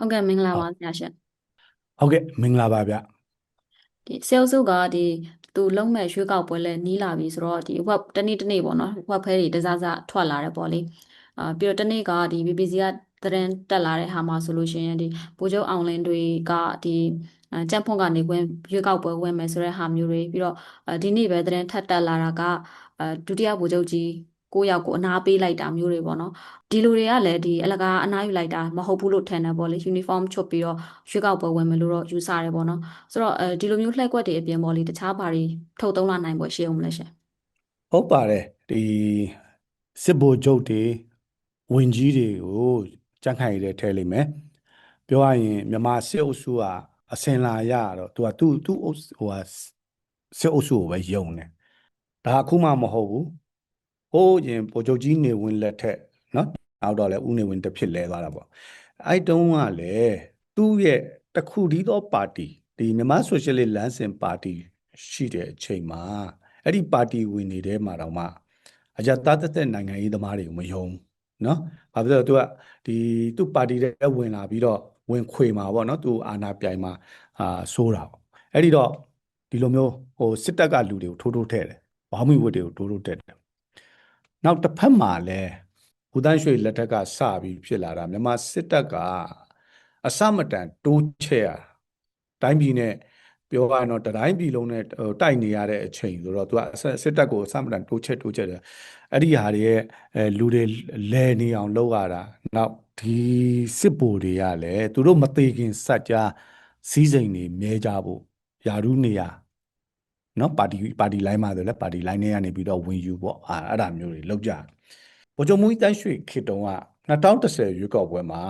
ဟုတ်ကဲ့မင်္ဂလာဟုပါတ်ဆရာရှင်ဟုတ်ကဲ့မင်္ဂလာပါဗျဒီဆဲလ်စုကဒီသူလုံးမဲ့ရွေးကောက်ပွဲလဲနီးလာပြီဆိုတော့ဒီ web တနေ့တနေ့ပေါ့နော် web ဖဲတွေတစားစထွက်လာတယ်ပေါ့လေအာပြီးတော့တနေ့ကဒီ BBC ကသတင်းတက်လာတဲ့ဟာမှာဆိုလို့ရှိရင်ဒီဗိုလ်ချုပ်အောင်လင်းတွေကဒီအဲကြက်ဖွန့်ကနေဝင်ရွေးကောက်ပွဲဝင်မယ်ဆိုတဲ့ဟာမျိုးတွေပြီးတော့အဲဒီနေ့ပဲသတင်းထပ်တက်လာတာကအဲဒုတိယဗိုလ်ချုပ်ကြီး ကိုယောက်ကိုအနာပေးလိုက်တာမျိုးတွေပေါ့နော်ဒီလူတွေကလည်းဒီအလကားအနားယူလိုက်တာမဟုတ်ဘူးလို့ထင်တယ်ပေါ့လေ uniform ချွတ်ပြီးတော့ရွေးကောက်ပွဲဝင်မယ်လို့တော့ယူဆတယ်ပေါ့နော်ဆိုတော့အဲဒီလိုမျိုးလှည့်ကွက်တွေအပြင်ပေါ်လေတခြားဘာတွေထုတ်သုံးလာနိုင်ပွဲရှိအောင်မလဲရှင်ဟုတ်ပါတယ်ဒီစစ်ဗိုလ်ချုပ်တွေဝင်ကြီးတွေကိုကြန့်ခိုင်ရတဲ့ထဲလိမ့်မယ်ပြောရရင်မြန်မာစစ်အုပ်စုကအစင်လာရတော့သူကသူ့သူ့အုပ်ဟိုဟာစစ်အုပ်စုကိုပဲယုံတယ်ဒါအခုမှမဟုတ်ဘူး ဟိုးရင်ဗိုလ်ချုပ်ကြီးနေဝင်လက်ထက်နော်နောက်တော့လဲဦးနေဝင်တစ်ဖြစ်လဲသွားတာပေါ့အဲ့တုန်းကလည်းသူ့ရဲ့တစ်ခုတည်းသောပါတီဒီမြန်မာဆိုရှယ်လစ်လမ်းစဉ်ပါတီရှိတဲ့အချိန်မှာအဲ့ဒီပါတီဝင်နေတဲ့မှာတော့မှအကြသားသက်သက်နိုင်ငံရေးသမားတွေကိုမယုံဘူးနော်ဘာဖြစ်လို့လဲသူကဒီသူ့ပါတီထဲဝင်လာပြီးတော့ဝင်ခွေမှာပေါ့နော်သူအာဏာပြိုင်မှာအာစိုးတာပေါ့အဲ့ဒီတော့ဒီလိုမျိုးဟိုစစ်တပ်ကလူတွေကိုထိုးထိုးထဲ့တယ်ဘောင်းမီဝတ်တွေကိုထိုးထိုးထဲ့တယ် နောက်တစ်ဖက်မှာလည်းဦးတန်းရွှေလက်ထက်ကစပြီးဖြစ်လာတာမြန်မာစစ်တပ်ကအစမတန်တိုးချဲ့ရတိုင်းပြည်နဲ့ပြောရရင်တော့တတိုင်းပြည်လုံးနဲ့ဟိုတိုက်နေရတဲ့အချိန်ဆိုတော့သူကစစ်တပ်ကိုအစမတန်တိုးချဲ့တိုးချဲ့တယ်အဲ့ဒီဟာတွေရဲ့အဲလူတွေလဲနေအောင်လုပ်ရတာနောက်ဒီစစ်ဗိုလ်တွေကလည်းသူတို့မသေးခင်စัจ जा စီးစိမ်တွေမြဲကြဖို့ယာရုနေရ နော်ပါတီပါတီလိုင်းမှာဆိုလဲပါတီလိုင်းထဲကနေပြီးတော့ဝင်ယူပေါ့အာအဲ့ဒါမျိုးတွေလောက်ကြဗိုလ်ချုပ်မူကြီးတန်းရွှေခေတ္တုံက2010ရွေးကောက်ပွဲမှာ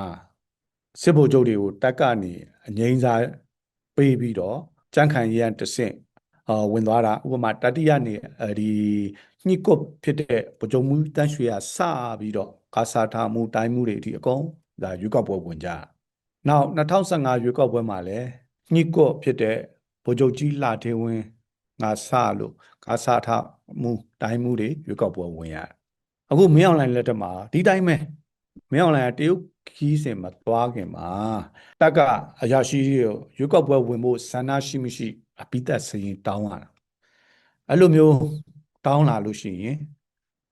စစ်ဗိုလ်ချုပ်တွေကိုတက်ကနေအငိမ့်စားပေးပြီးတော့ကြန့်ခိုင်ရန်တဆင့်အာဝင်သွားတာဥပမာတတိယနေအဲဒီညှိကွတ်ဖြစ်တဲ့ဗိုလ်ချုပ်မူကြီးတန်းရွှေကစပြီးတော့ကာစာထားမှုတိုင်းမှုတွေအထိအကုန်ဒါရွေးကောက်ပွဲဝင်ကြတာနောက်2015ရွေးကောက်ပွဲမှာလည်းညှိကွတ်ဖြစ်တဲ့ဗိုလ်ချုပ်ကြီးလှထေဝင်း ငါစလို့ကာစာထားမှုတိုင်းမှုတွေရွေးကောက်ပွဲဝင်ရတယ်အခုမင်းအောင်လှိုင်လက်ထက်မှာဒီတိုင်းပဲမင်းအောင်လှိုင်ကတရုတ်ခီးစဉ်မှာသွားခင်မှာတက်ကအရာရှိတွေကိုရွေးကောက်ပွဲဝင်ဖို့ဆန္ဒရှိမရှိအပိသက်စရင်တောင်းရတာအဲ့လိုမျိုးတောင်းလာလို့ရှိရင်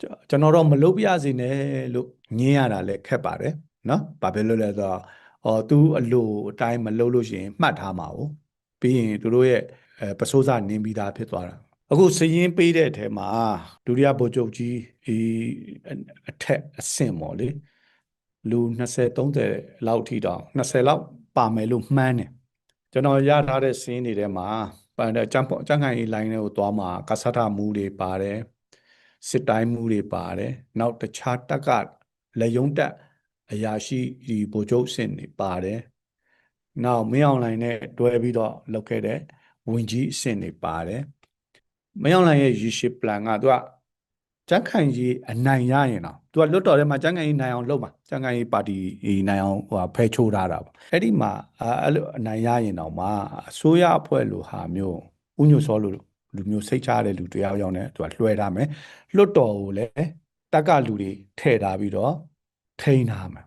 ကျွန်ကျွန်တော်တော့မလုပ်ပြရစေနဲ့လို့ညင်းရတာလည်းခက်ပါတယ်နော်ဘာဖြစ်လို့လဲဆိုတော့အော်သူအလိုအတိုင်းမလုပ်လို့ရှိရင်မှတ်ထားမှာ哦ပြီးရင်သူတို့ရဲ့ အဲပစိုးစနင်းပြီးသားဖြစ်သွားတာအခုစရင်ပေးတဲ့အထဲမှာဒုတိယဗိုလ်ချုပ်ကြီးဒီအထက်အဆင့်ပေါ့လေလူ20 30လောက်ထိတောင်20လောက်ပါမယ်လို့မှန်းတယ်ကျွန်တော်ရထားတဲ့စင်းတွေထဲမှာပန်တဲ့ကျန်းဖို့ကျန်းခိုင်ရေးလိုင်းတွေကိုသွားမှာကဆထမူတွေပါတယ်စစ်တိုင်းမူတွေပါတယ်နောက်တခြားတက်ကလက်ယုံတက်အရာရှိဒီဗိုလ်ချုပ်စင်တွေပါတယ်နောက်မင်းအောင်လှိုင်နဲ့တွဲပြီးတော့လုပ်ခဲ့တဲ့ ဝင်ကြီးအဆင့်တွေပါတယ်မင်းအောင်လှိုင်ရဲ့ leadership plan ကသူကကြန့်ခိုင်ကြီးအနိုင်ရရင်တော့သူကလွတ်တော်ထဲမှာကြန့်ခိုင်ကြီးနိုင်အောင်လုပ်မှာကြန့်ခိုင်ကြီးပါတီနိုင်အောင်ဟိုဖဲချိုးထားတာပေါ့အဲ့ဒီမှာအဲ့လိုအနိုင်ရရင်တော့မှအစိုးရအဖွဲ့လိုဟာမျိုးဥညွတ်စောလိုလူမျိုးစိတ်ချရတဲ့လူတယောက်ယောက်နဲ့သူကလွှဲထားမယ်လွတ်တော်ကိုလည်းတက်ကလူတွေထည့်ထားပြီးတော့ထိန်းထားမယ်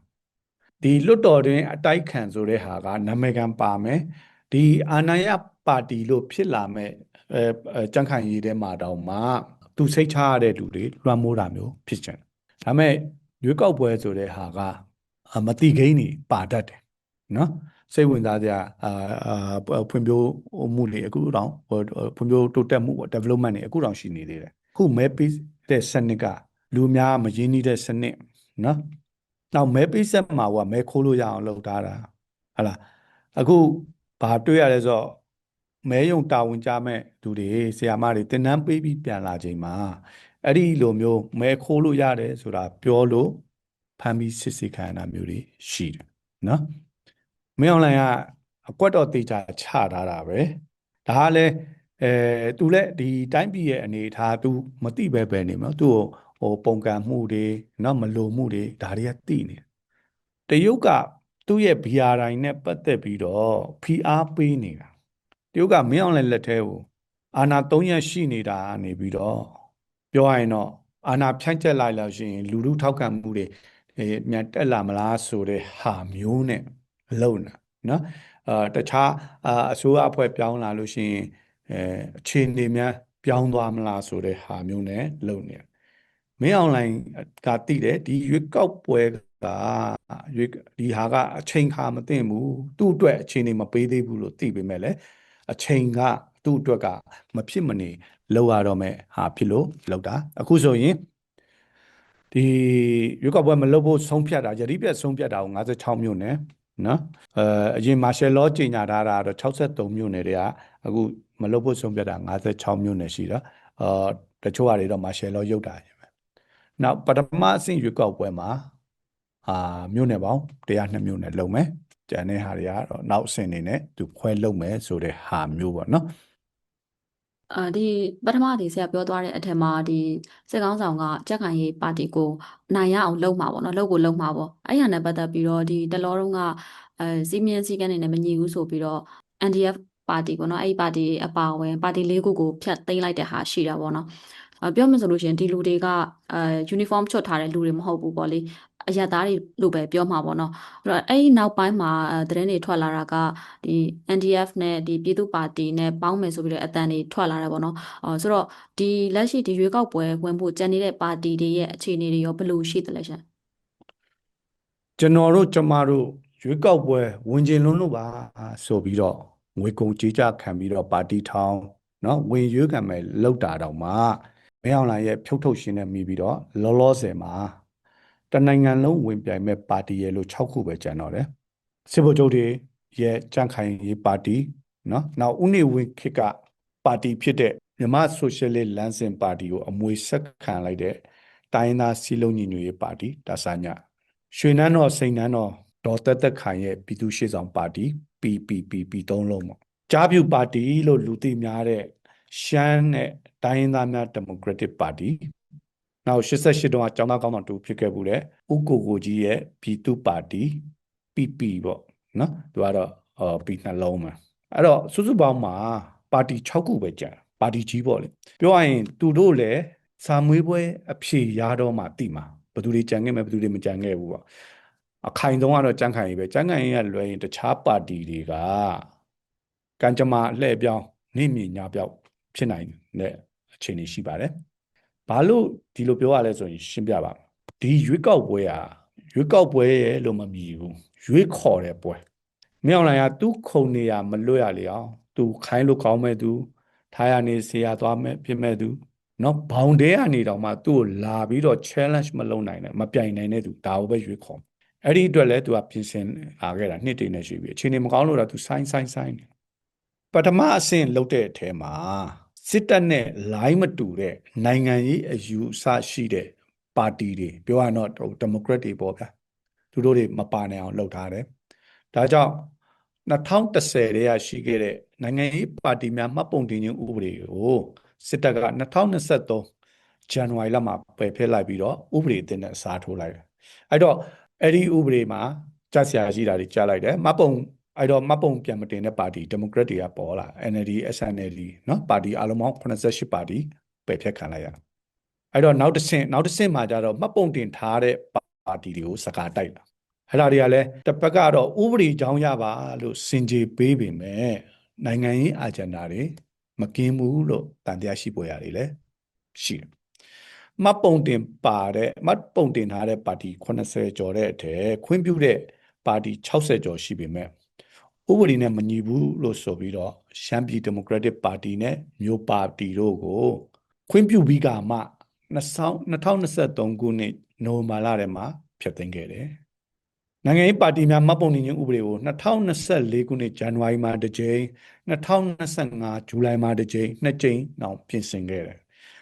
ဒီလွတ်တော်တွင်အတိုက်ခံဆိုတဲ့ဟာကနာမည်ခံပါမယ်ဒီအာဏာရ ပါတီလို့ဖြစ်လာမဲ့အဲကြန့်ခိုင်ရေးထဲမှာတောင်မှသူစိတ်ချရတဲ့လူတွေလွှမ်းမိုးတာမျိုးဖြစ်ချင်တယ်ဒါပေမဲ့ရွေးကောက်ပွဲဆိုတဲ့ဟာကမတိကိန်းနေပါတတ်တယ်နော်စိတ်ဝင်စားစရာအာဖွံ့ဖြိုးမှုတွေအခုတောင်ဖွံ့ဖြိုးတိုးတက်မှု development တွေအခုတောင်ရှိနေသေးတယ်အခုမဲပေးတဲ့စနစ်ကလူများမရင်းနှီးတဲ့စနစ်နော်နောက်မဲပေးဆက်မှာကမဲခိုးလို့ရအောင်လုပ်ထားတာဟလာအခုဘာတွေ့ရလဲဆိုတော့ မဲယုံတာဝန်ကြမဲ့သူတွေဆရာမတွေတင်နန်းပေးပြီးပြန်လာချိန်မှာအဲ့ဒီလိုမျိုးမဲခိုးလို့ရတယ်ဆိုတာပြောလို့ဖမ်းပြီးစစ်စစ်ခံရတာမျိုးတွေရှိတယ်နော်မင်းအွန်လိုင်းကအကွက်တော့တေချာချထားတာပဲဒါကလည်းအဲသူလည်းဒီတိုင်းပြည်ရဲ့အနေအထား तू မသိပဲပဲနေမှာသူ့ဟိုပုံကံမှုတွေနော်မလိုမှုတွေဒါတွေကသိနေတရုတ်ကသူ့ရဲ့ BRI နဲ့ပတ်သက်ပြီးတော့ဖိအားပေးနေတာ တရုတ်ကမင်းအောင်လည်းလက်ထဲကိုအာဏာ၃ရက်ရှိနေတာနေပြီးတော့ပြောရရင်တော့အာဏာဖြန့်ကျက်လိုက်လို့ရှိရင်လူလူထောက်ခံမှုတွေမြန်တက်လာမလားဆိုတဲ့ဟာမျိုးနဲ့လုံနေနော်အာတခြားအာအစိုးရအဖွဲ့ပြောင်းလာလို့ရှိရင်အဲအခြေအနေများပြောင်းသွားမလားဆိုတဲ့ဟာမျိုးနဲ့လုံနေတယ်မင်းအွန်လိုင်းကတိတယ်ဒီရွေးကောက်ပွဲကရွေးဒီဟာကအချိန်ခါမသိဘူးသူ့အတွက်အချိန်နေမပေးသေးဘူးလို့သိပေမဲ့လည်း အချိန်ကသူ့အတွက်ကမဖြစ်မနေလောက်ရတော့မဲ့ဟာဖြစ်လို့လောက်တာအခုဆိုရင်ဒီရွေးကောက်ပွဲမလုပ်ဖို့ဆုံးဖြတ်တာယတိပြတ်ဆုံးဖြတ်တာကို56မြို့နယ်နော်အဲအရင်မာရှယ်လောကြီးညာထားတာတော့63မြို့နယ်တွေကအခုမလုပ်ဖို့ဆုံးဖြတ်တာ56မြို့နယ်ရှိတော့အာတချို့ဟာတွေတော့မာရှယ်လောရုပ်တာပဲနောက်ပထမအဆင့်ရွေးကောက်ပွဲမှာအာမြို့နယ်ပေါင်း102မြို့နယ်လုံးမယ် ကျန်တဲ့ဟာတွေကတော့နောက်အဆင့်နေနဲ့သူခွဲလုပ်မယ်ဆိုတဲ့ဟာမျိုးပေါ့နော်အာဒီပထမဒီဆရာပြောသွားတဲ့အထက်မှာဒီစစ်ကောင်းဆောင်ကကြက်ခိုင်ရေးပါတီကိုနိုင်ရအောင်လုပ်မှာပေါ့နော်လုပ်ကိုလုပ်မှာပေါ့အဲ့ရနဲ့ပတ်သက်ပြီးတော့ဒီတလောတုန်းကအဲစီမင်းစည်းကမ်းတွေနဲ့မညီဘူးဆိုပြီးတော့ NDF ပါတီပေါ့နော်အဲ့ဒီပါတီအပါအဝင်ပါတီလေးခုကိုဖျက်သိမ်းလိုက်တဲ့ဟာရှိတာပေါ့နော်အပြောမှဆိုလို့ရှိရင်ဒီလူတွေကအဲ uniform ချွတ်ထားတဲ့လူတွေမဟုတ်ဘူးပေါ့လေ အရက်သားတွေလို့ပဲပြောမှာပေါ့နော်အဲ့တော့အဲ့ဒီနောက်ပိုင်းမှာအဲသတင်းတွေထွက်လာတာကဒီ NDF နဲ့ဒီပြည်သူ့ပါတီနဲ့ပေါင်းမယ်ဆိုပြီးတော့အတန်တွေထွက်လာတယ်ပေါ့နော်အော်ဆိုတော့ဒီလက်ရှိဒီရွေးကောက်ပွဲဝင်ဖို့ကြံနေတဲ့ပါတီတွေရဲ့အခြေအနေတွေရောဘယ်လိုရှိသလဲရှင် ကျွန်တော်တို့ကျမတို့ရွေးကောက်ပွဲဝင်ကျင်လွန်းလို့ပါဆိုပြီးတော့ငွေကုန်ကြေးကြခံပြီးတော့ပါတီထောင်เนาะဝင်ရွေးခံမယ်လောက်တာတော့မှမင်းအောင်လှိုင်ရဲ့ဖြုတ်ထုတ်ရှင်နဲ့မိပြီးတော့လောလောဆယ်မှာ တနိုင်ငံလုံးဝင်ပြိုင်မဲ့ပါတီရဲ့လို့6ခုပဲကျန်တော့တယ်စစ်ဘုတ်ချုပ်တွေရဲ့ကြန့်ခိုင်ရေးပါတီနော်နောက်ဦးနေဝင်းခေတ်ကပါတီဖြစ်တဲ့မြမဆိုရှယ်လစ်လမ်းစဉ်ပါတီကိုအမွေဆက်ခံလိုက်တဲ့တိုင်းသားစီလုံးညီညွတ်ရေးပါတီတာဆာညရွှေနန်းတော်စိန်နန်းတော်ဒေါ်တက်တက်ခိုင်ရဲ့ပြည်သူ့ရှေ့ဆောင်ပါတီ PPPP သုံးလုံးပေါ့ကြားပြူပါတီလို့လူသိများတဲ့ရှမ်းနဲ့တိုင်းသားများဒီမိုကရက်တစ်ပါတီ နောက်88တုန်းကကျောင်းသားကောင်းဆောင်တူဖြစ်ခဲ့မှုတဲ့ဥကိုကိုကြီးရဲ့ပြည်သူ့ပါတီ PP ပေါ့နော်သူကတော့အော် P နှလုံးမှာအဲ့တော့စုစုပေါင်းမှာပါတီ6ခုပဲကြာတယ်ပါတီကြီးပေါ့လေပြောရရင်သူတို့လည်းစာမွေးပွဲအဖြေရတော့မှတိမှာဘယ်သူတွေကြံခဲ့မယ်ဘယ်သူတွေမကြံခဲ့ဘူးပေါ့အခိုင်ဆုံးကတော့ကြံ့ခိုင်ရေးပဲကြံ့ခိုင်ရေးကလွယ်ရင်တခြားပါတီတွေကကံကြမ္မာအလှည့်ပြောင်းနေမြညပြောက်ဖြစ်နိုင်တဲ့အခြေအနေရှိပါတယ် ဘာလို့ဒီလိုပြောရလဲဆိုရင်ရှင်းပြပါမယ်ဒီရွေးကောက်ပွဲဟာရွေးကောက်ပွဲရဲ့လို့မမြည်ဘူးရွေးခေါ်တဲ့ပွဲမြောက်လိုင်ကသူခုံနေရမလွတ်ရလေအောင်သူခိုင်းလို့ကောင်းမဲ့သူထားရနေဆေးရသွားမဲ့ဖြစ်မဲ့သူနော်ဘောင်တဲကနေတောင်မှသူ့ကိုလာပြီးတော့ challenge မလုပ်နိုင်နဲ့မပြိုင်နိုင်တဲ့သူဒါကိုပဲရွေးခေါ်အဲ့ဒီအတွက်လည်းသူကပြင်ဆင်လာခဲ့တာနှစ်တည်းနဲ့ရှိပြီအချိန်နေမကောင်းလို့တော့သူဆိုင်းဆိုင်းဆိုင်းနေပထမအဆင့်လုပ်တဲ့အထဲမှာ စစ်တပ်နဲ့ line မတူတဲ့နိုင်ငံရေးအယူအဆရှိတဲ့ပါတီတွေပြောရတော့ဒီမိုကရက်တွေပေါ့ဗျာသူတို့တွေမပါနိုင်အောင်လုပ်ထားတယ်ဒါကြောင့်2010တည်းကရှိခဲ့တဲ့နိုင်ငံရေးပါတီများမှတ်ပုံတင်ခြင်းဥပဒေကိုစစ်တပ်က2023ဇန်နဝါရီလမှာပယ်ဖျက်လိုက်ပြီးတော့ဥပဒေအသစ်နဲ့အစားထိုးလိုက်တယ်အဲ့တော့အဲ့ဒီဥပဒေမှာကြားဆရာရှိတာတွေကြားလိုက်တယ်မှတ်ပုံ အဲ့တော့မှတ်ပုံပြန်မတင်တဲ့ပါတီဒီမိုကရက်တွေကပေါ်လာ NLD SNLD เนาะပါတီအလုံးပေါင်း88ပါတီပယ်ဖျက်ခံလိုက်ရတာအဲ့တော့နောက်တစ်ဆင့်နောက်တစ်ဆင့်မှာကျတော့မှတ်ပုံတင်ထားတဲ့ပါတီတွေကိုစကားတိုက်လာအဲ့ဒါတွေကလည်းတစ်ပတ်ကတော့ဥပဒေကြောင်းရပါလို့စင်ကြေပေးပေမဲ့နိုင်ငံရေးအာဂျန်ဒါတွေမကင်းဘူးလို့တန်တရားရှိပေါ်ရတယ်လေရှိတယ်မှတ်ပုံတင်ပါတဲ့မှတ်ပုံတင်ထားတဲ့ပါတီ80ကျော်တဲ့အထက်ခွင့်ပြုတဲ့ပါတီ60ကျော်ရှိပေမဲ့ ဥပဒေနဲ့မညီဘူးလို့ဆိုပြီးတော့ရှမ်းပြည်ဒီမိုကရက်တစ်ပါတီနဲ့မျိုးပါတီတို့ကိုခွင့်ပြုပြီးကမှ2023ခုနှစ်နိုဝင်ဘာလထဲမှာဖျက်သိမ်းခဲ့တယ်နိုင်ငံရေးပါတီများမှတ်ပုံတင်ခြင်းဥပဒေကို2024ခုနှစ်ဇန်နဝါရီမှာတစ်ကြိမ်2025ဇူလိုင်မှာတစ်ကြိမ်နှစ်ကြိမ်နောက်ပြင်ဆင်ခဲ့တယ်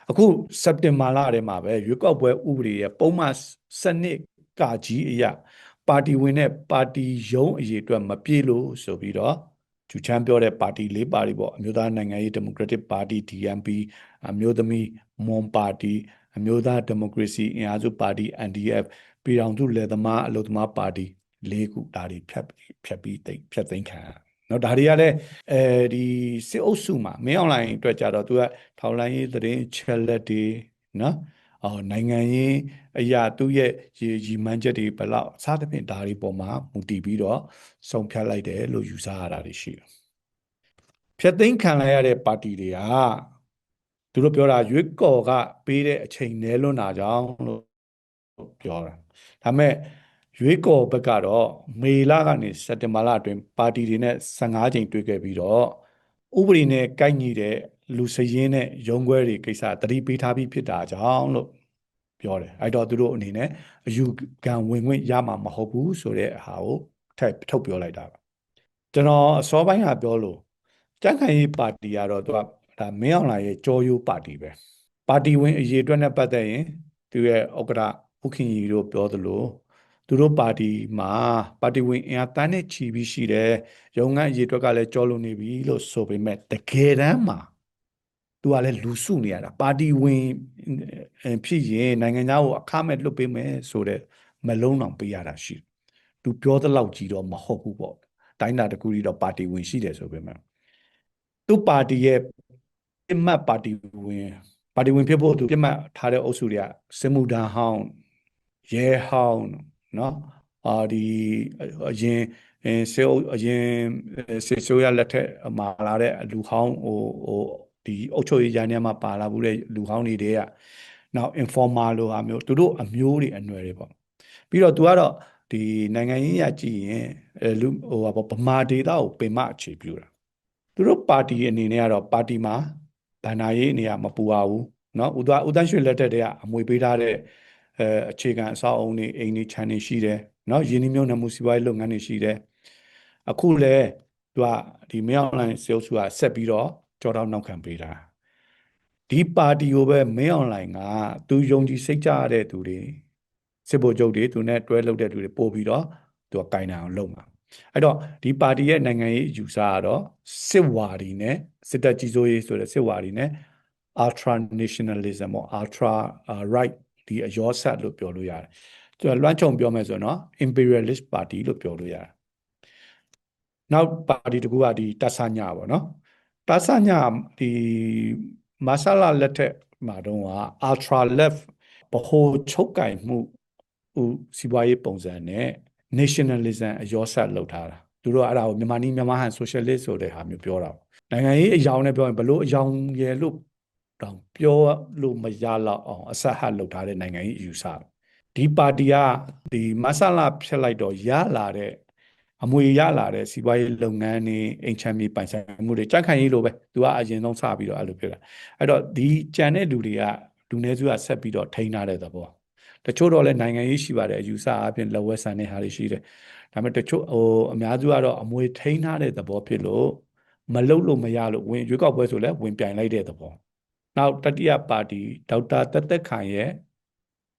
အခုစက်တင်ဘာလထဲမှာပဲရွေးကောက်ပွဲဥပဒေရဲ့ပုံမှန်စနစ်ကကြီးအရာ ပါတီဝင်တဲ့ပါတီရုံးအရေးအတွက်မပြေလို့ဆိုပြီးတော့ကျူချမ်းပြောတဲ့ပါတီ၄ပါတီပေါ့အမျိုးသားနိုင်ငံရေးဒီမိုကရက်တစ်ပါတီ DNP အမျိုးသမီးမွန်ပါတီအမျိုးသားဒီမိုကရေစီအင်အားစုပါတီ NDF ပြည်ထောင်စုလယ်သမားအလုပ်သမားပါတီ၄ခုဒါတွေဖြတ်ဖြတ်ပြီးတိတ်ဖြတ်သိမ်းခံရနော်ဒါတွေကလည်းအဲဒီစစ်အုပ်စုမှာမင်းအွန်လိုင်းအတွက်ကြတော့သူကထောက်လိုင်းရေးသတင်းချက်လက်တွေနော် အော်နိုင်ငံရေးအရာသူ့ရဲ့ရည်ရည်မှန်းချက်တွေဘယ်လောက်အစားသဖြင့်ဒါတွေပေါ်မှာမူတည်ပြီးတော့ဆုံးဖြတ်လိုက်တယ်လို့ယူဆရတာတွေရှိတယ်။ဖျက်သိမ်းခံလိုက်ရတဲ့ပါတီတွေကသူတို့ပြောတာရွေးကော်ကပေးတဲ့အချိန်နည်းလွန်းတာကြောင့်လို့ပြောတာ။ဒါပေမဲ့ရွေးကော်ဘက်ကတော့မေလကနေစက်တင်ဘာလအတွင်းပါတီတွေနဲ့15ချိန်တွေ့ခဲ့ပြီးတော့ဥပဒေနဲ့ကိုက်ညီတဲ့ လူစည်ရင်းနဲ့ရုံးခွဲတွေကိစ္စသတိပေးထားပြီးဖြစ်တာကြောင့်လို့ပြောတယ်အဲ့တော့သူတို့အနေနဲ့အယူခံဝင်ခွင့်ရမှာမဟုတ်ဘူးဆိုတဲ့ဟာကိုထပ်ထုတ်ပြောလိုက်တာပါကျွန်တော်အစောပိုင်းကပြောလို့ကြံ့ခိုင်ရေးပါတီကတော့သူကဒါမင်းအောင်လှိုင်ရဲ့ကြောရိုးပါတီပဲပါတီဝင်အရေးအတွက်နဲ့ပတ်သက်ရင်သူရဲ့ဥက္ကဋ္ဌဥက္ခင်ကြီးတို့ပြောသလိုသူတို့ပါတီမှာပါတီဝင်အင်အားတန်းနဲ့ချီပြီးရှိတယ်ရုံငန်းအရေးအတွက်ကလည်းကြောလို့နေပြီလို့ဆိုပေမဲ့တကယ်တမ်းမှာ သူကလည်းလူစုနေရတာပါတီဝင်ဖြစ်ရင်နိုင်ငံသားကိုအခမဲ့လွတ်ပေးမယ်ဆိုတဲ့မလုံးအောင်ပေးရတာရှိတယ်။သူပြောသလောက်ကြီးတော့မဟုတ်ဘူးပေါ့။တိုင်းတာတကူကြီးတော့ပါတီဝင်ရှိတယ်ဆိုပေမဲ့သူ့ပါတီရဲ့ပြစ်မှတ်ပါတီဝင်ပါတီဝင်ဖြစ်ဖို့သူပြစ်မှတ်ထားတဲ့အုပ်စုတွေကစင်မူဒန်ဟောင်းရဲဟောင်းနော်အာဒီအရင်ဆေးအရင်ဆေးဆိုးရလက်ထက်မှာလာတဲ့အလူဟောင်းဟိုဟို ဒီအုပ်ချုပ်ရေးဂျာနေမှာပါလာဘူးတဲ့လူဟောင်းတွေတွေကနောက် informal လိုဟာမျိုးသူတို့အမျိုးတွေအနွယ်တွေပေါ့ပြီးတော့သူကတော့ဒီနိုင်ငံရေးရကြည့်ရင်လူဟိုဗမာဒေတာကိုပင်မအခြေပြုတာသူတို့ပါတီအနေနဲ့ကတော့ပါတီမှာဗန္နာရေးအနေကမပူပါဘူးเนาะဥဒဥဒရွှေလက်ထက်တည်းကအမွေပေးထားတဲ့အဲအခြေခံအဆောက်အုံတွေအိမ်တွေခြံတွေရှိတယ်เนาะယင်းနှမြုံနယ်မှုစီးပွားရေးလုပ်ငန်းတွေရှိတယ်အခုလဲသူကဒီမင်းအောင်လှိုင်စေအုပ်စုကဆက်ပြီးတော့ ကြောတော့နောက်ခံပေးတာဒီပါတီကိုပဲမင်းအောင်လှိုင်ကသူယုံကြည်စိတ်ကြရတဲ့သူတွေစစ်ဗိုလ်ချုပ်တွေသူနဲ့တွဲလုပ်တဲ့သူတွေပို့ပြီးတော့သူကကင်နိုင်အောင်လုပ်မှာအဲ့တော့ဒီပါတီရဲ့နိုင်ငံရေးယူဆကတော့စစ်ဝါဒီနဲ့စစ်တပ်ကြီးစိုးရေးဆိုတဲ့စစ်ဝါဒီနဲ့ ultra nationalism ပေါ့ ultra uh, right ဒီအယောဆက်လို့ပြောလို့ရတယ်။ကျွန်တော်လွှမ်းခြုံပြောမယ်ဆိုတော့ imperialist party လို့ပြောလို့ရတယ်။နောက်ပါတီတကူကဒီတဆညာပေါ့နော်။ တဆညာဒီမာဆလာလက်ထက်မှာတော့ ultra left ဗဟိုချုပ်ကင်မှုဟိုစီးပွားရေးပုံစံနဲ့ nationalism အယောဆက်လောက်ထားတာ။သူတို့အဲ့ဒါကိုမြန်မာနီးမြန်မာဟန် socialist ဆိုတဲ့ဟာမျိုးပြောတာ။နိုင်ငံရေးအယောင်နဲ့ပြောရင်ဘလို့အယောင်ရလို့တောင်ပြောလို့မရတော့အောင်အဆက်ဟတ်လုပ်ထားတဲ့နိုင်ငံကြီးအယူဆဒီပါတီကဒီမဆလာဖြစ်လိုက်တော့ရလာတဲ့ အမွေရလာတဲ့စီးပွားရေးလုပ်ငန်းတွေအိမ်ချမ်းမြေပိုင်ဆိုင်မှုတွေကြန့်ခိုင်ရေးလိုပဲသူကအရင်ဆုံးစပြီးတော့အဲ့လိုဖြစ်တာအဲ့တော့ဒီကြံတဲ့လူတွေကလူနည်းစုကဆက်ပြီးတော့ထိန်းထားတဲ့သဘောတချို့တော့လည်းနိုင်ငံရေးရှိပါတယ်အယူဆအပြင်လက်ဝဲဆန်တဲ့ဟာတွေရှိတယ်ဒါပေမဲ့တချို့ဟိုအများစုကတော့အမွေထိန်းထားတဲ့သဘောဖြစ်လို့မလုတ်လို့မရလို့ဝင်ရွေးကောက်ပွဲဆိုလဲဝင်ပြိုင်လိုက်တဲ့သဘောနောက်တတိယပါတီဒေါက်တာတက်တက်ခိုင်ရဲ့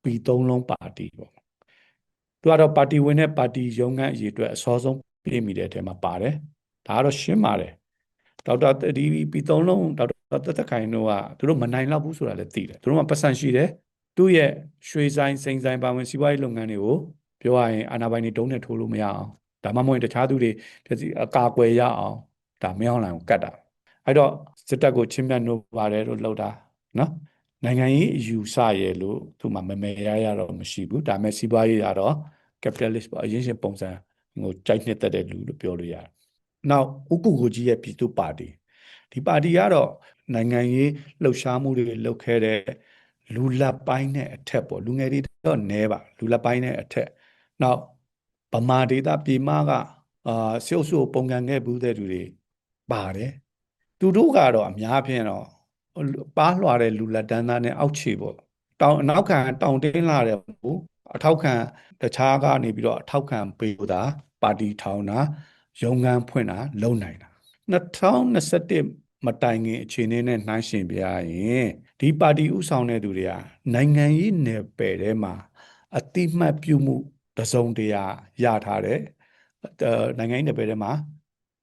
ပီသုံးလုံးပါတီပေါ့ သူကတော့ပါတီဝင်တဲ့ပါတီရုံးခန်းအရေးအတွက်အစောဆုံးပြည့်မိတဲ့အထဲမှာပါတယ်ဒါကတော့ရှင်းပါတယ်ဒေါက်တာဒီပီသုံးလုံးဒေါက်တာတက်တက်ခိုင်တို့ကသူတို့မနိုင်တော့ဘူးဆိုတာလည်းသိတယ်သူတို့ကပတ်စံရှိတယ်သူ့ရဲ့ရွှေဆိုင်စိန်ဆိုင်ပါဝင်စီးပွားရေးလုပ်ငန်းတွေကိုပြောရရင်အာဏာပိုင်တွေတုံးနဲ့ထိုးလို့မရအောင်ဒါမှမဟုတ်တခြားသူတွေဖြစ်စီအကာအကွယ်ရအောင်ဒါမင်းအောင်လှိုင်ကိုကတ်တာအဲ့တော့စစ်တပ်ကိုချင်းမြတ်နိုးပါတယ်လို့လောက်တာနော် နိုင်ငံရေးအယူဆရဲလို့သူမှမမဲရရတော့မရှိဘူးဒါပေမဲ့စီးပွားရေးကတော့ capitalist ပေါ့အရင်ရှင်ပုံစံဟိုကြိုက်နှစ်သက်တဲ့လူလို့ပြောလို့ရတယ်။နောက်ဥက္ကုကိုကြီးရဲ့ပြည်သူ့ပါတီဒီပါတီကတော့နိုင်ငံရေးလှုပ်ရှားမှုတွေလုပ်ခဲ့တဲ့လူလက်ပိုင်းနဲ့အထက်ပေါ့လူငယ်တွေတော့နဲပါလူလက်ပိုင်းနဲ့အထက်နောက်ဗမာဒေတာပြည်မကအာဆဲုပ်ဆူပုံကန်ခဲ့ဘူးတဲ့သူတွေပါတယ်သူတို့ကတော့အများဖြင့်တော့ ပါးလွှာတဲ့လူလက်တန်းသားနဲ့အောက်ခြေပေါ့တောင်အနောက်ခံတောင်တင်းလာတဲ့ဟိုအထောက်ခံတခြားကနေပြီးတော့အထောက်ခံပေးလို့တာပါတီထောင်တာရုံးခန်းဖွင့်တာလုံနိုင်တာ2021မတိုင်ခင်အခြေအနေနဲ့နှိုင်းယှဉ်ပြရရင်ဒီပါတီဥဆောင်တဲ့သူတွေကနိုင်ငံရေးနယ်ပယ်ထဲမှာအတိမတ်ပြုမှုတစုံတရာရထားတဲ့နိုင်ငံရေးနယ်ပယ်ထဲမှာ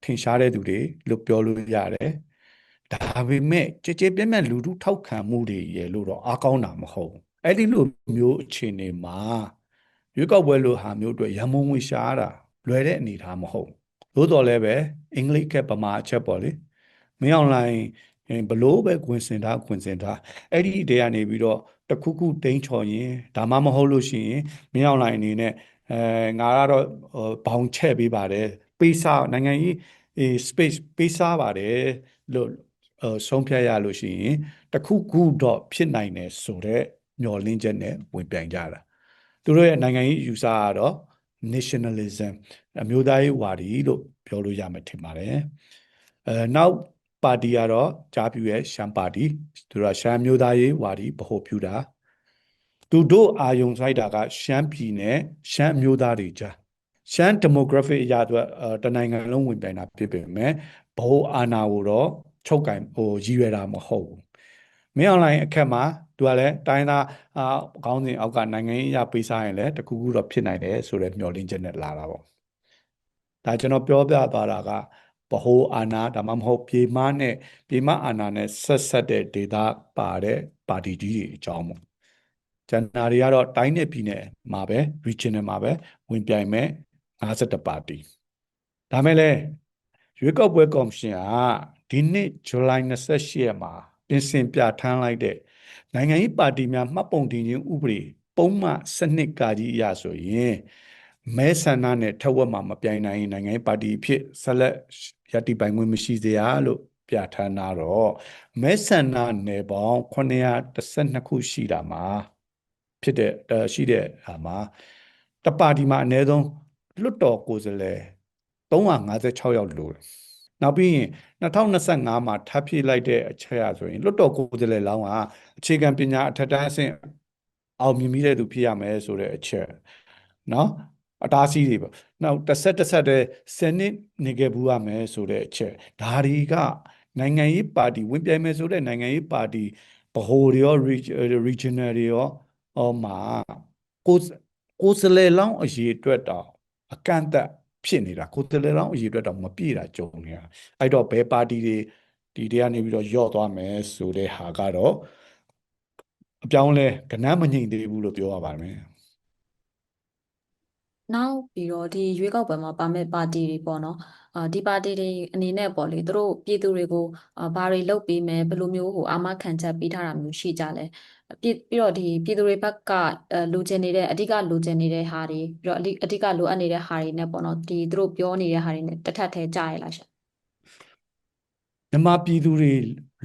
ထင်ရှားတဲ့သူတွေလို့ပြောလို့ရတယ် ဒါပေမဲ့ကြည်ကြည်ပြည့်ပြည့်လူထုထောက်ခံမှုတွေရလို့တော့အားကောင်းတာမဟုတ်ဘူးအဲ့ဒီလိုမျိုးအခြေအနေမှာရွေးကောက်ပွဲလိုဟာမျိုးအတွက်ရမုံငွေရှားတာလွယ်တဲ့အနေအထားမဟုတ်သို့တော်လည်းပဲအင်္ဂလိပ်ကပမာအချက်ပေါ့လေမင်းအွန်လိုင်းဘလို့ပဲခွင်စင်ထားခွင်စင်ထားအဲ့ဒီတဲကနေပြီးတော့တစ်ခုခုတိန်းချော်ရင်ဒါမှမဟုတ်လို့ရှိရင်မင်းအောင်လိုင်အနေနဲ့အဲငါကတော့ဟိုဘောင်ချက်ပေးပါတယ်ပေးစားနိုင်ငံကြီးအေး space ပေးစားပါတယ်လို့ဟို ဆုံးဖြတ်ရလို့ရှိရင်တစ်ခုခုတော့ဖြစ်နိုင်တယ်ဆိုတော့မျှော်လင့်ချက်နဲ့ဝင်ပြိုင်ကြတာသူတို့ရဲ့နိုင်ငံရေးယူဆကတော့ nationalism အမျိုးသားရေးဝါဒီလို့ပြောလို့ရမယ်ထင်ပါတယ်အဲနောက်ပါတီကတော့ကြားပြူရဲ့ရှမ်းပါတီသူတို့ကရှမ်းမျိုးသားရေးဝါဒီဗဟိုပြုတာသူတို့အာယုံဆိုင်တာကရှမ်းပြည်နယ်ရှမ်းမျိုးသားတွေကြားရှမ်း demographic အရာအတွက်အဲတနိုင်ငံလုံးဝင်ပြိုင်တာဖြစ်ပေမဲ့ဗဟိုအာဏာကိုတော့ ချုပ်ကင်ဟိုရည်ရွယ်တာမဟုတ်ဘူးမင်းအွန်လိုင်းအခက်မှာသူကလည်းတိုင်းသားအာခေါင်းစဉ်အောက်ကနိုင်ငံရေးအရာပေးစားရင်လည်းတခုခုတော့ဖြစ်နိုင်တယ်ဆိုတဲ့မျှော်လင့်ချက်နဲ့လာတာပေါ့ဒါကျွန်တော်ပြောပြသွားတာကဗဟိုအာဏာဒါမှမဟုတ်ပြည်မနဲ့ပြည်မအာဏာနဲ့ဆက်ဆက်တဲ့ဒေတာပါတဲ့ပါတီကြီးတွေအကြောင်းပေါ့ကျန်တာတွေကတော့တိုင်းနဲ့ပြည်နယ်မှာပဲ regional မှာပဲဝင်ပြိုင်မဲ့51ပါတီဒါမဲ့လည်းရွေးကောက်ပွဲကော်မရှင်က ဒီနှစ်ဇူလိုင်28ရက်မှာပြင်ဆင်ပြဋ္ဌာန်းလိုက်တဲ့နိုင်ငံရေးပါတီများမှတ်ပုံတင်ခြင်းဥပဒေပုံမှန်စနစ်ကာကြီးအရဆိုရင်မဲဆန္ဒနဲ့ထက်ဝက်မှာမပြိုင်နိုင်ရင်နိုင်ငံရေးပါတီအဖြစ်ဆက်လက်ရည်တည်ပိုင်ခွင့်မရှိစေရလို့ပြဋ္ဌာန်းတာတော့မဲဆန္ဒနယ်ပေါင်း912ခုရှိတာမှာဖြစ်တဲ့အဲရှိတဲ့ဟာမှာတပါတီမှာအနည်းဆုံးလွတ်တော်ကိုယ်စားလှယ်356ယောက်လိုတယ် နောက်ပြီးရင်2025မှာထပ်ဖြည့်လိုက်တဲ့အချက်အရဆိုရင်လွတ်တော်ကိုယ်စားလှယ်လောင်းကအခြေခံပညာအထက်တန်းအဆင့်အောင်မြင်မိတဲ့သူဖြစ်ရမယ်ဆိုတဲ့အချက်နော်အတားဆီးတွေပေါ့နောက်တစ်ဆက်တစ်ဆက်တည်းဆယ်နှစ်နေခဲ့ဘူးရမယ်ဆိုတဲ့အချက်ဒါတွေကနိုင်ငံရေးပါတီဝင်ပြိုင်မယ်ဆိုတဲ့နိုင်ငံရေးပါတီဗဟိုတွေရော regional တွေရောဟောမှာကိုကိုယ်စလဲလောင်းအရေးအတွက်တော့အကန့်အသတ် ဖြစ်နေတာကိုယ်စလဲလောင်းအရေးအတွက်တော့မပြည့်တာကြုံနေတာအဲ့တော့ဘယ်ပါတီတွေဒီတွေကနေပြီးတော့ယော့သွားမယ်ဆိုတဲ့ဟာကတော့အပြောင်းလဲကဏ္ဍမငြိမ်သေးဘူးလို့ပြောရပါမယ် နောက်ပြီးတော့ဒီရွေးကောက်ပွဲမှာပါမဲ့ပါတီတွေပေါ့နော်အာဒီပါတီတွေအနေနဲ့ပေါ့လေသူတို့ပြည်သူတွေကိုအာဘာတွေလုပ်ပေးမယ်ဘယ်လိုမျိုးဟိုအာမခံချက်ပေးထားတာမျိုးရှိကြလဲပြီးပြီးတော့ဒီပြည်သူတွေဘက်ကအဲလိုချင်နေတဲ့အဓိကလိုချင်နေတဲ့ဟာတွေပြီးတော့အဓိအဓိကလိုအပ်နေတဲ့ဟာတွေနဲ့ပေါ့နော်ဒီသူတို့ပြောနေတဲ့ဟာတွေနဲ့တစ်ထပ်ထဲကြားရလားရှင် မြန်မာပြည်သူတွေ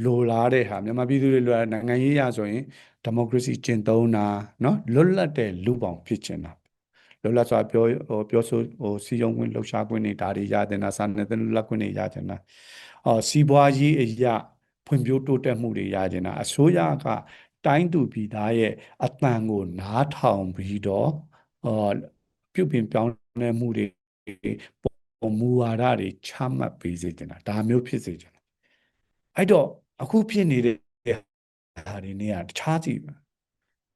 လိုလားတဲ့ဟာမြန်မာပြည်သူတွေလိုလားနိုင်ငံရေးရဆိုရင်ဒီမိုကရေစီကျင့်သုံးတာเนาะလွတ်လပ်တဲ့လူပောင်ဖြစ်ချင်တာ လွတ်လပ်စွာပြောဟိုပြောဆိုဟိုစီယုံခွင့်လှုပ်ရှားခွင့်တွေဒါတွေရတင်တာစာနယ်လွတ်လပ်ခွင့်တွေရတင်တာအော်စီးပွားရေးအရာဖွံ့ဖြိုးတိုးတက်မှုတွေရတင်တာအစိုးရကတိုင်းသူပြည်သားရဲ့အတန်ကိုနားထောင်ပြီးတော့အော်ပြုပြင်ပြောင်းလဲမှုတွေပုံမူဝါဒတွေချမှတ်ပေးစေတင်တာဒါမျိုးဖြစ်စေချင်တာအဲ့တော့အခုဖြစ်နေတဲ့ဟာတွေနေရာတခြားစီပါ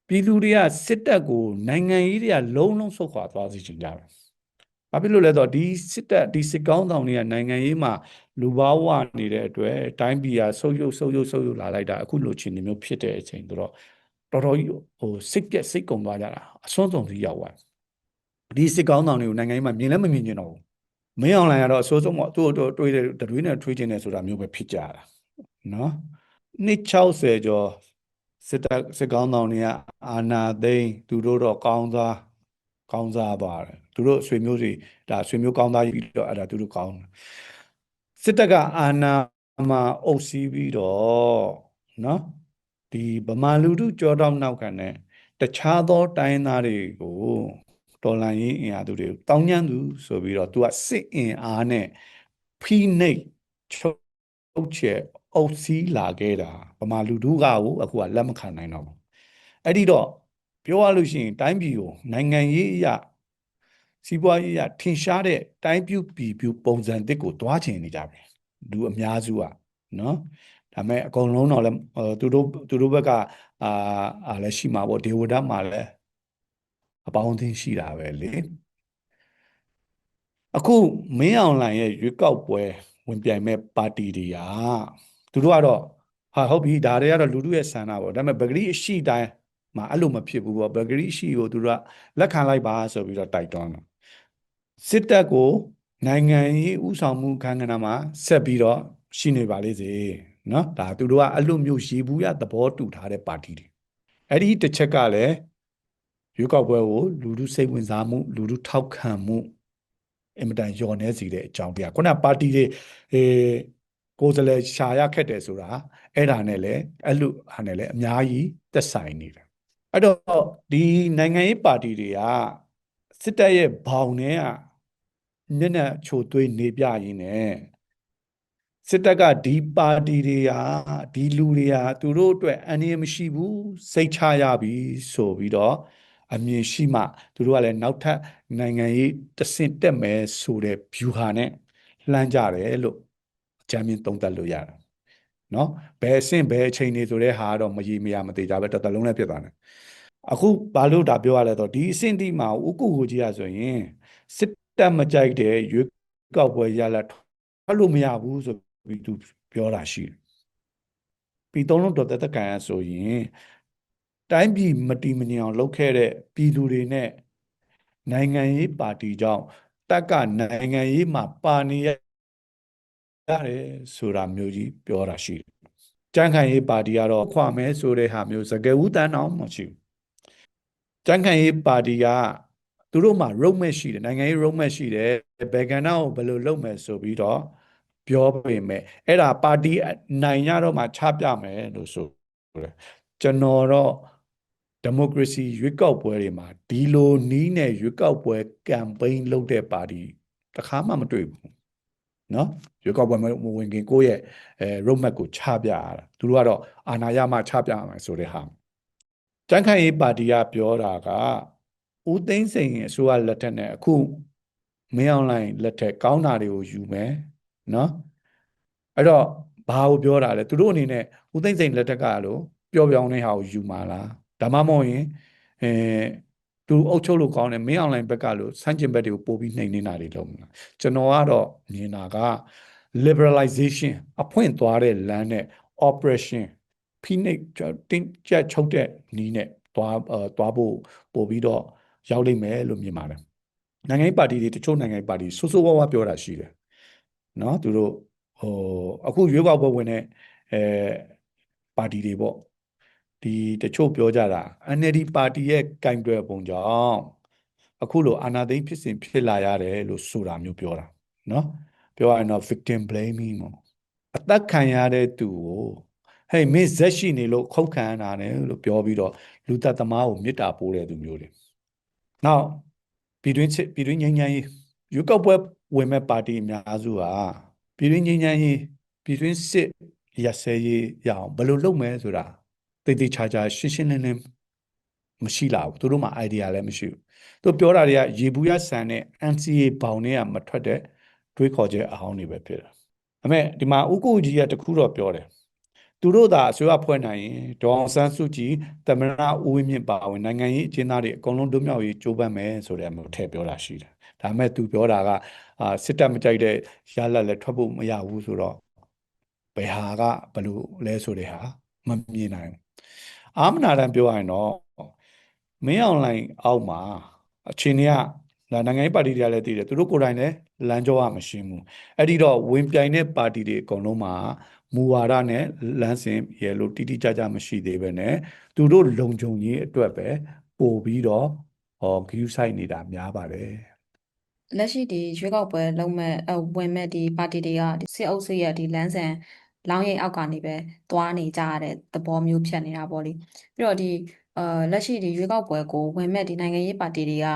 ပြည်သူတွေကစစ်တပ်ကိုနိုင်ငံရေးတွေကလုံးလုံးဆုတ်ခွာသွားစေချင်ကြတယ်။ဘာဖြစ်လို့လဲဆိုတော့ဒီစစ်တပ်ဒီစစ်ကောင်းဆောင်တွေကနိုင်ငံရေးမှာလူဘာဝနေတဲ့အတွက်တိုင်းပြည်ကဆုပ်ယုပ်ဆုပ်ယုပ်ဆုပ်ယုပ်လာလိုက်တာအခုလိုချင်နေမျိုးဖြစ်တဲ့အချိန်ဆိုတော့တော်တော်ကြီးဟိုစိတ်ပြက်စိတ်ကုန်သွားကြတာအစွန်းဆုံးကြီးရောက်သွားဒီစစ်ကောင်းဆောင်တွေကိုနိုင်ငံရေးမှာမြင်လည်းမမြင်ကျင်တော့ဘူး။မင်းအောင်လှိုင်ကတော့အစိုးဆုံးပေါ့သူ့တို့တွေးတဲ့တွေးနဲ့ထွေးခြင်းနဲ့ဆိုတာမျိုးပဲဖြစ်ကြတာနော်။နှစ်60ကျော် စစ်တပ်စစ်ကောင်းဆောင်တွေကအာဏာသိမ်းသူတို့တော့ကောင်းစားကောင်းစားပါတယ်သူတို့ဆွေမျိုးတွေဒါဆွေမျိုးကောင်းသားကြီးပြီးတော့အဲ့ဒါသူတို့ကောင်းတယ်စစ်တပ်ကအာဏာမှာအုပ်စီးပြီးတော့နော်ဒီဗမာလူထုကြောတောက်နောက်ခံနဲ့တခြားသောတိုင်းသားတွေကိုတော်လန်ရေးအင်အားသူတွေကိုတောင်းညံ့သူဆိုပြီးတော့သူကစစ်အင်အားနဲ့ဖိနှိပ်ချုပ်ချက် အုပ်စီးလာခဲ့တာဗမာလူထုကကိုအခုကလက်မခံနိုင်တော့ဘူးအဲ့ဒီတော့ပြောရလို့ရှိရင်တိုင်းပြည်ကိုနိုင်ငံရေးအရာစီးပွားရေးအရာထင်ရှားတဲ့တိုင်းပြုပြည်ပြုပုံစံတစ်ကိုတွားချင်နေကြပြီလူအများစုကနော်ဒါပေမဲ့အကုန်လုံးတော့လည်းသူတို့သူတို့ဘက်ကအာအားလည်းရှိမှာပေါ့ဒေဝဒတ်မှာလည်းအပေါင်းအသင်းရှိတာပဲလေအခုမင်းအောင်လှိုင်ရဲ့ရွေးကောက်ပွဲဝင်ပြိုင်မဲ့ပါတီတွေက သူတို့ကတော့ဟာဟုတ်ပြီဒါတွေကတော့လူတို့ရဲ့ဆန္ဒပေါ့ဒါပေမဲ့ပဂရိအရှိတိုင်းမှာအဲ့လိုမဖြစ်ဘူးပေါ့ပဂရိအရှိကိုသူတို့ကလက်ခံလိုက်ပါဆိုပြီးတော့တိုက်တွန်းတာစစ်တပ်ကိုနိုင်ငံရေးဥဆောင်မှုခန်းကဏ္ဍမှာဆက်ပြီးတော့ရှိနေပါလိမ့်စေနော်ဒါသူတို့ကအဲ့လိုမျိုးရေဘူးရသဘောတူထားတဲ့ပါတီတွေအဲ့ဒီတစ်ချက်ကလည်းရွေးကောက်ပွဲကိုလူလူစိတ်ဝင်စားမှုလူလူထောက်ခံမှုအင်မတန်ညှော်နေစီတဲ့အကြောင်းတရားခုနပါတီတွေအဲ ကိုယ်စားလှယ်ရှာရခက်တယ်ဆိုတာအဲ့ဒါနဲ့လည်းအဲ့လိုဟာနဲ့လည်းအများကြီးသက်ဆိုင်နေတယ်အဲ့တော့ဒီနိုင်ငံရေးပါတီတွေကစစ်တပ်ရဲ့ဘောင်ထဲကမျက်နှာချိုသွေးနေပြရင်းနဲ့စစ်တပ်ကဒီပါတီတွေကဒီလူတွေကသူတို့အတွက်အန္တရာယ်မရှိဘူးစိတ်ချရပြီဆိုပြီးတော့အမြင်ရှိမှသူတို့ကလည်းနောက်ထပ်နိုင်ငံရေးတဆင့်တက်မယ်ဆိုတဲ့ view ဟာနဲ့လှမ်းကြတယ်လို့အ ကြမ်းမြင်သုံးသပ်လို့ရတယ်နော်ဘယ်အဆင့်ဘယ်အချိန်နေဆိုတဲ့ဟာကတော့မရေမရမသေးကြပဲတစ်သက်လုံးလည်းဖြစ်သွားတယ်အခုဘာလို့ဒါပြောရလဲဆိုတော့ဒီအဆင့်ဒီမှာဥကုကိုကြီးရဆိုရင်စစ်တပ်မကြိုက်တဲ့ရွေးကောက်ပွဲရလာထွက်လို့မရဘူးဆိုပြီးသူပြောတာရှိတယ်ပြီးသုံးလုံးတော်သက်သက်ကန်ရဆိုရင်တိုင်းပြည်မတည်မငြိမ်အောင်လုပ်ခဲ့တဲ့ပြည်သူတွေနဲ့နိုင်ငံရေးပါတီကြောင့်တက်ကနိုင်ငံရေးမှာပါနေရ ရတယ်ဆိုတာမျိုးကြီးပြောတာရှိတယ်။ကြံ့ခိုင်ရေးပါတီကတော့ခွာမဲဆိုတဲ့ဟာမျိုးစကယ်ဦးတန်းအောင်မရှိဘူး။ကြံ့ခိုင်ရေးပါတီကသူတို့မှာ roadmap ရှိတယ်နိုင်ငံရေး roadmap ရှိတယ်ဘယ်ကဏ္ဍကိုဘယ်လိုလုပ်မယ်ဆိုပြီးတော့ပြောပေမဲ့အဲ့ဒါပါတီနိုင်ရတော့မှချပြမယ်လို့ဆိုတယ်ကျွန်တော်တော့ဒီမိုကရေစီရွေးကောက်ပွဲတွေမှာဒီလိုနီးနဲ့ရွေးကောက်ပွဲကမ်ပိန်းလုပ်တဲ့ပါတီတစ်ခါမှမတွေ့ဘူး နော်ရွေးကောက်ပွဲမဝင်ခင်ကိုယ့်ရဲ့အဲ road map ကိုချပြရတာသူတို့ကတော့အာဏာရမှချပြရမှာဆိုတဲ့ဟာတန်းခိုင်ရေးပါတီကပြောတာကဦးသိန်းစိန်အစိုးရလက်ထက်နဲ့အခုမင်းအောင်လှိုင်လက်ထက်ကောင်းတာတွေကိုယူမယ်နော်အဲ့တော့ဘာကိုပြောတာလဲသူတို့အနေနဲ့ဦးသိန်းစိန်လက်ထက်ကလို့ပျော်ပြောင်းနေဟာကိုယူမှာလားဒါမှမဟုတ်ရင်အဲ သူအုပ်ချုပ်လို့ကောင်းတယ်မင်းအွန်လိုင်းဘက်ကလို့စမ်းကျင်ဘက်တွေကိုပို့ပြီးနှိမ်နေတာတွေလုပ်မှာကျွန်တော်ကတော့မြင်တာက liberalization အဖွင့်သွားတဲ့လမ်းနဲ့ operation ဖိနှိပ်တင်းကျပ်ချုပ်တဲ့နီးနဲ့သွားသွားဖို့ပို့ပြီးတော့ရောက်လိမ့်မယ်လို့မြင်ပါတယ်နိုင်ငံရေးပါတီတွေတချို့နိုင်ငံရေးပါတီဆိုးဆိုးဝါးဝါးပြောတာရှိတယ်เนาะသူတို့ဟိုအခုရွေးကောက်ပွဲဝင်တဲ့အဲပါတီတွေပေါ့ ဒီတချို့ပြောကြတာ NLD ပါတီရဲ့ကင်တွယ်ပုံကြောင့်အခုလိုအာဏာသိမ်းဖြစ်စဉ်ဖြစ်လာရတယ်လို့ဆိုတာမျိုးပြောတာနော်ပြောရရင်တော့ victim blaming ပေါ့အသက်ခံရတဲ့သူကိုဟဲ့မင်းဇက်ရှိနေလို့ခုတ်ခံရတာ ਨੇ လို့ပြောပြီးတော့လူသက်သမားကိုမြစ်တာပိုးတဲ့သူမျိုးတွေနောက်ပြည်တွင်းပြည်တွင်းငြိမ်းချမ်းရေးရွေးကောက်ပွဲဝင်မဲ့ပါတီအများစုဟာပြည်တွင်းငြိမ်းချမ်းရေးပြည်တွင်းစစ်ရစဲရေးရအောင်ဘယ်လိုလုပ်မလဲဆိုတာ တိတ်တိတ်ချာချာရှင်းရှင်းလင်းလင်းမရှိလာဘူးသူတို့မှာ idea လည်းမရှိဘူးသူပြောတာတွေကရေဘူးရဆန်တဲ့ NCA ဘောင်တွေကမထွက်တဲ့တွေးခေါ်ချက်အဟောင်းတွေပဲဖြစ်တာအမေဒီမှာဥက္ကုကြီးကတခုတော့ပြောတယ်သူတို့သာအစိုးရဖွဲ့နိုင်ရင်ဒေါအောင်ဆန်းစုကြည်သမရဦးဝင်းမြင့်ပါဝင်နိုင်ငံရေးအကျဉ်းသားတွေအကုန်လုံးလွတ်မြောက်ရေးကြိုးပမ်းမယ်ဆိုတဲ့အမျိုးထည့်ပြောတာရှိတယ်ဒါပေမဲ့သူပြောတာကအာစစ်တပ်မကြိုက်တဲ့ရလတ်လည်းထွက်ဖို့မရဘူးဆိုတော့ဘယ်ဟာကဘယ်လိုလဲဆိုတဲ့ဟာမမြင်နိုင်ဘူး အာမနာတန်ပြောရရင်တော့မင်းအွန်လိုင်းအောက်မှာအချင်းတွေကဒါနိုင်ငံရေးပါတီတွေကလည်းတည်တယ်သူတို့ကိုယ်တိုင်လည်းလမ်းကြောကမရှင်းဘူးအဲ့ဒီတော့ဝင်ပြိုင်တဲ့ပါတီတွေအကုန်လုံးမှာမူဝါဒနဲ့လမ်းစဉ်ရဲ့လို့တိတိကျကျမရှိသေးပဲနဲ့သူတို့လုံခြုံရေးအတွက်ပဲပို့ပြီးတော့ဟောဂရုစိုက်နေတာများပါတယ်လက်ရှိဒီရွေးကောက်ပွဲလုံးမဲ့အဝင်မဲ့ဒီပါတီတွေကဒီစစ်အုပ်စုရဲ့ဒီလမ်းစဉ် လောင်းရိပ်အောက်ကနေပဲသွားနေကြရတဲ့သဘောမျိုးဖြစ်နေတာပေါ့လေပြီးတော့ဒီအာလက်ရှိဒီရွေးကောက်ပွဲကိုဝင်မဲ့ဒီနိုင်ငံရေးပါတီတွေက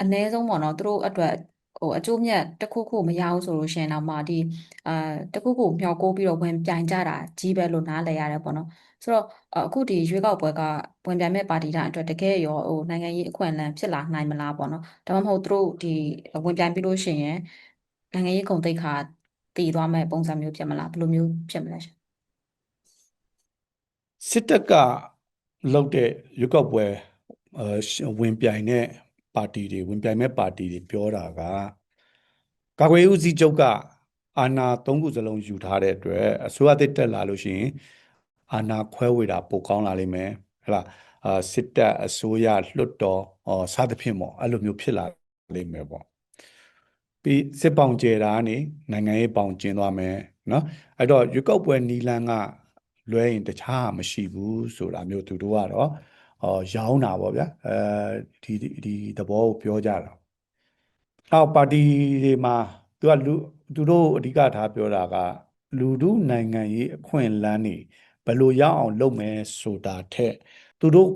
အနည်းဆုံးပေါ့နော်သူတို့အတွက်ဟိုအကျိုးမြတ်တစ်ခုခုမရဘူးဆိုလို့ရှိရင်တော့မှဒီအာတစ်ခုခုမျှော်ကိုးပြီးတော့ဝင်ပြိုင်ကြတာကြီးပဲလို့နားလည်ရတယ်ပေါ့နော်ဆိုတော့အခုဒီရွေးကောက်ပွဲကဝင်ပြိုင်မဲ့ပါတီတိုင်းအတွက်တကယ်ရောဟိုနိုင်ငံရေးအခွင့်အလမ်းဖြစ်လာနိုင်မလားပေါ့နော်ဒါမှမဟုတ်သူတို့ဒီဝင်ပြိုင်ပြီးလို့ရှိရင်နိုင်ငံရေးဂုဏ်သိက္ခာ တည်သွားမဲ့ပုံစံမျိုးဖြစ်မလားဘယ်လိုမျိုးဖြစ်မလဲရှင်စစ်တပ်ကလုပ်တဲ့ရွေးကောက်ပွဲအဲဝင်ပြိုင်တဲ့ပါတီတွေဝင်ပြိုင်မဲ့ပါတီတွေပြောတာကကာကွယ်ရေးဦးစီးချုပ်ကအာဏာသုံးခုစလုံးယူထားတဲ့အတွက်အစိုးရသစ်တက်လာလို့ရှိရင်အာဏာခွဲဝေတာပိုကောင်းလာလိမ့်မယ်ဟဲ့လားအာစစ်တပ်အစိုးရလွှတ်တော်ဟောစသဖြင့်ပေါ့အဲ့လိုမျိုးဖြစ်လာလိမ့်မယ်ပေါ့ ပြီးစစ်ပေါင်ကျဲတာကနေနိုင်ငံရေးပေါင်ကျင်းသွားမယ်နော်အဲ့တော့ရွေးကောက်ပွဲနီလန်းကလွဲရင်တခြားမရှိဘူးဆိုတာမျိုးသူတို့ကတော့အော်ရောင်းတာပေါ့ဗျာအဲဒီဒီသဘောကိုပြောကြတာအောက်ပါတီတွေမှာသူကလူသူတို့အဓိကထားပြောတာက လူတို့နိုင်ငံရေးအခွင့်အလမ်းတွေဘယ်လိုရအောင်လုပ်မယ်ဆိုတာထက်သူတို့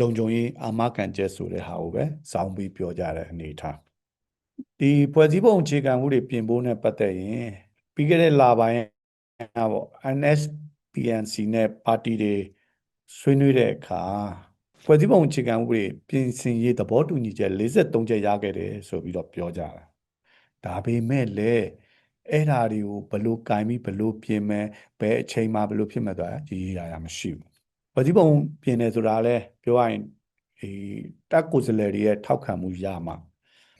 လုံခြုံရေးအာမခံချက်ဆိုတဲ့ဟာကိုပဲစောင်းပြီးပြောကြတဲ့အနေအထား ဒီဖွဲ့စည်းပုံအခြေခံမှုတွေပြင်ဖို့နဲ့ပတ်သက်ရင်ပြီးခဲ့တဲ့လပိုင်းကပေါ့ NSPNC နဲ့ပါတီတွေဆွေးနွေးတဲ့အခါဖွဲ့စည်းပုံအခြေခံမှုတွေပြင်ဆင်ရေးသဘောတူညီချက်43ချက်ရခဲ့တယ်ဆိုပြီးတော့ပြောကြတာဒါပေမဲ့လည်းအဲ့ဓာတွေကိုဘယ်လိုကင်ပြီးဘယ်လိုပြင်မယ်ဘယ်အချိန်မှာဘယ်လိုဖြစ်မယ်ဆိုတာရည်ရည်ရရမရှိဘူးဖွဲ့စည်းပုံပြင်တယ်ဆိုတာလဲပြောရရင်ဒီတက်ကိုယ်စားလှယ်တွေရဲ့ထောက်ခံမှုရမှာ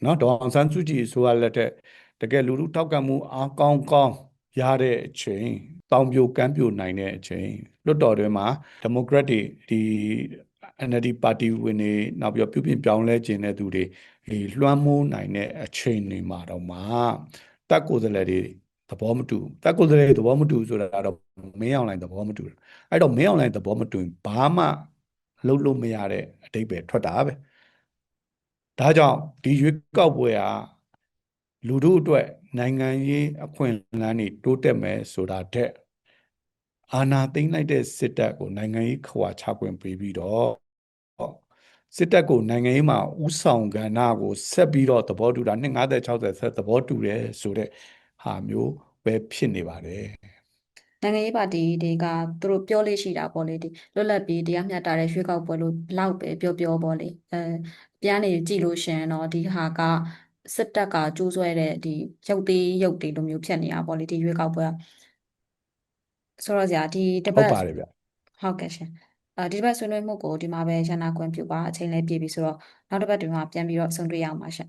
နော်ဒေါအောင်ဆန်းစုကြည်ဆိုရလက်ထက်တကယ်လူလူထောက်ခံမှုအားကောင်းကောင်းရတဲ့အချိန်တောင်ပြိုကမ်းပြိုနိုင်တဲ့အချိန်လွတ်တော်တွင်မှာဒီမိုကရက်တွေဒီ NLD ပါတီဝင်တွေနောက်ပြီးပြုပြင်ပြောင်းလဲခြင်းတဲ့သူတွေဒီလွှမ်းမိုးနိုင်တဲ့အချိန်တွေမှာတော့မှတက်ကိုယ်စားလှယ်တွေသဘောမတူတက်ကိုယ်စားလှယ်တွေသဘောမတူဆိုတာတော့မင်းအောင်လိုင်းသဘောမတူအဲ့တော့မင်းအောင်လိုင်းသဘောမတူဘာမှလှုပ်လို့မရတဲ့အတိတ်ပဲထွက်တာပဲ။ ဒါကြောင့်ဒီရွေးကောက်ပွဲကလူတို့အတွက်နိုင်ငံရေးအခွင့်အလမ်းတွေတိုးတက်မယ်ဆိုတာတဲ့အာဏာသိမ်းလိုက်တဲ့စစ်တပ်ကိုနိုင်ငံရေးခွာချခွင့်ပေးပြီးတော့စစ်တပ်ကိုနိုင်ငံရေးမှာဥဆောင်ကဏ္ဍကိုဆက်ပြီးတော့သဘောတူတာ250 60ဆက်သဘောတူတယ်ဆိုတဲ့ဟာမျိုးပဲဖြစ်နေပါတယ် နိုင်ငံရေးပါတီတွေကသူတို့ပြောလေးရှိတာပေါ့လေဒီလွတ်လပ်ပြီးတရားမျှတတဲ့ရွေးကောက်ပွဲလို့ဘလောက်ပဲပြောပြောပေါ့လေအဲပြန်နေကြည့်လို့ရှရင်တော့ဒီဟာကစစ်တပ်ကကြိုးဆွဲတဲ့ဒီရုပ်သေးရုပ်သေးလိုမျိုးဖြစ်နေတာပေါ့လေဒီရွေးကောက်ပွဲကဆိုတော့ဆရာဒီတဟုပတ်တ်ပါတယ်ဗျဟုတ်ကဲ့ရှင်အဲဒီတစ်ပတ်ဆွေးနွေးမှုကိုဒီမှာပဲရန်နာခွင့်ပြုပါအချိန်လည်းပြည့်ပြီဆိုတော့နောက်တစ်ပတ်တွင်မှပြန်ပြီးတော့ဆုံတွေ့ရအောင်ပါရှင်